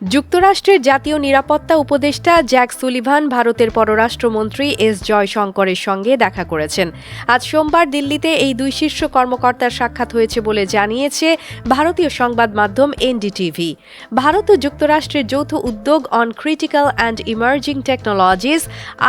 যুক্তরাষ্ট্রের জাতীয় নিরাপত্তা উপদেষ্টা জ্যাক সুলিভান ভারতের পররাষ্ট্রমন্ত্রী এস জয়শঙ্করের সঙ্গে দেখা করেছেন। আজ সোমবার দিল্লিতে এই দুই শীর্ষ কর্মকর্তার সাক্ষাৎ হয়েছে বলে জানিয়েছে ভারতীয় সংবাদ মাধ্যম এনডিটিভি। ভারত ও যুক্তরাষ্ট্রের যৌথ উদ্যোগ on critical and emerging technologies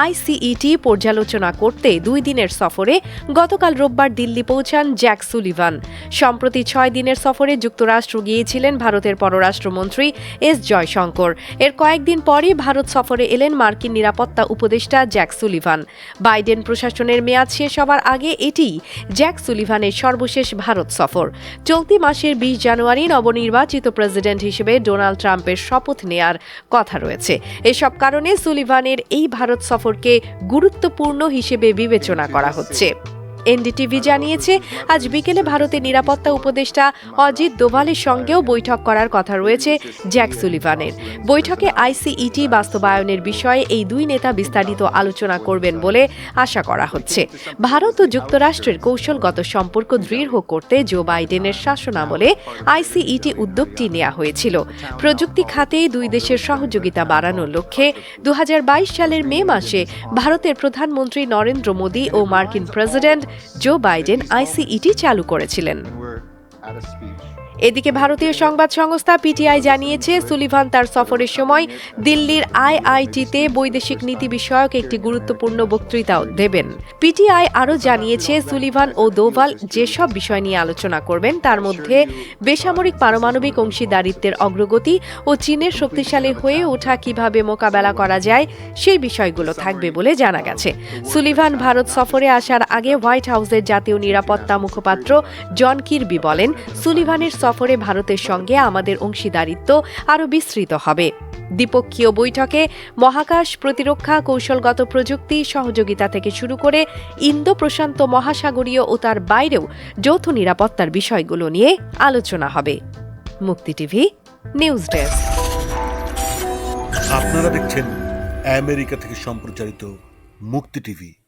ICET পর্যালোচনা করতে দুই দিনের সফরে গতকাল রোববার দিল্লি পৌঁছান জ্যাক সুলিভান। সম্প্রতি ছয় দিনের সফরে যুক্তরাষ্ট্র গিয়েছিলেন ভারতের পররাষ্ট্রমন্ত্রী এস জয়শঙ্কর। এর কয়েকদিন পরই ভারত সফরে এলেন মার্কিন নিরাপত্তা উপদেষ্টা জ্যাক সুলিভান। বাইডেন প্রশাসনের মেয়াদ শেষ হওয়ার আগে এটি জ্যাক সুলিভানের সর্বশেষ ভারত সফর। চলতি মাসের বিশ জানুয়ারি নবনির্বাচিত প্রেসিডেন্ট হিসেবে ডোনাল্ড ট্রাম্পের শপথ নেয়ার কথা রয়েছে। এসব কারণে সুলিভানের এই ভারত সফরকে গুরুত্বপূর্ণ হিসেবে বিবেচনা করা হচ্ছে। এনডিটিভি জানিয়েছে, আজ বিকেলে ভারতের নিরাপত্তা উপদেষ্টা অজিত দোভালের সঙ্গেও বৈঠক করার কথা রয়েছে জ্যাক সুলিভানের। বৈঠকে আইসিইটি বাস্তবায়নের বিষয়ে এই দুই নেতা বিস্তারিত আলোচনা করবেন বলে আশা করা হচ্ছে। ভারত ও যুক্তরাষ্ট্রের কৌশলগত সম্পর্ক দৃঢ় করতে জো বাইডেনের শাসনামলে আইসিইটি উদ্যোগটি নেওয়া হয়েছিল। প্রযুক্তি খাতে দুই দেশের সহযোগিতা বাড়ানোর লক্ষ্যে দু হাজার বাইশ সালের মে মাসে ভারতের প্রধানমন্ত্রী নরেন্দ্র মোদী ও মার্কিন প্রেসিডেন্ট জো বাইডেন আইসিইটি চালু করেছিলেন। এদিকে ভারতীয় সংবাদ সংস্থা পিটিআই জানিয়েছে, সুলিভান তার সফরের সময় দিল্লির আইআইটিতে বৈদেশিক নীতি বিষয়ক একটি গুরুত্বপূর্ণ বক্তৃতাও দেবেন। পিটিআই আরও জানিয়েছে, সুলিভান ও দোভাল যেসব বিষয় নিয়ে আলোচনা করবেন, তার মধ্যে বেসামরিক পারমাণবিক অংশীদারিত্বের অগ্রগতি ও চীনের শক্তিশালী হয়ে ওঠা কীভাবে মোকাবেলা করা যায়, সেই বিষয়গুলো থাকবে বলে জানা গেছে। সুলিভান ভারত সফরে আসার আগে হোয়াইট হাউসের জাতীয় নিরাপত্তা মুখপাত্র জন কিরবি বলেন, সুলিভানের সফরে ভারতের সঙ্গে আমাদের অংশীদারিত্ব আরও বিস্তৃত হবে। দ্বিপক্ষীয় বৈঠকে মহাকাশ প্রতিরক্ষা কৌশলগত প্রযুক্তি সহযোগিতা থেকে শুরু করে ইন্দো প্রশান্ত মহাসাগরীয় ও তার বাইরেও যৌথ নিরাপত্তার বিষয়গুলো নিয়ে আলোচনা হবে। মুক্তি টিভি, নিউজ ডেস্ক। আপনারা দেখছেন আমেরিকা থেকে সম্প্রচারিত মুক্তি টিভি।